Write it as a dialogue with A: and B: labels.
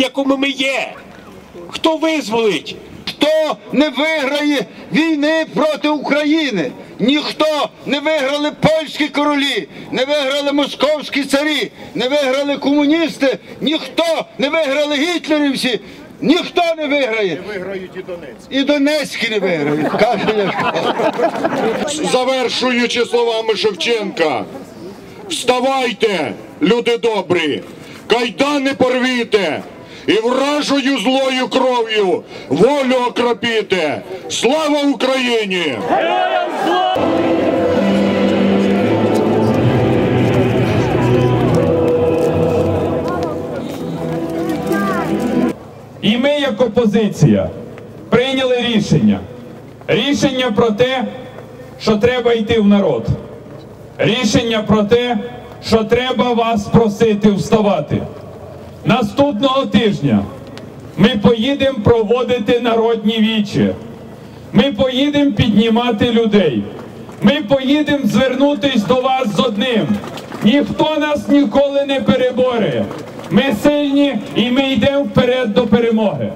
A: якому ми є. Хто визволить?
B: Хто не виграє війни проти України? Ніхто не виграли польські королі, не виграли московські царі, не виграли комуністи, ніхто не виграли гітлерівці, ніхто не виграє.
C: Не Виграють і Донецьк.
B: І Донецькі не виграють, каже.
C: Завершуючи словами Шевченка. Вставайте, люди добрі, кайдани порвіте і вражою злою кров'ю волю окропіте. Слава Україні!
D: І ми, як опозиція, прийняли рішення. Рішення про те, що треба йти в народ. Рішення про те, що треба вас просити вставати. Наступного тижня ми поїдемо проводити народні вічі. Ми поїдемо піднімати людей. Ми поїдемо звернутися до вас з одним. Ніхто нас ніколи не переборе. Ми сильні і ми йдемо вперед до перемоги.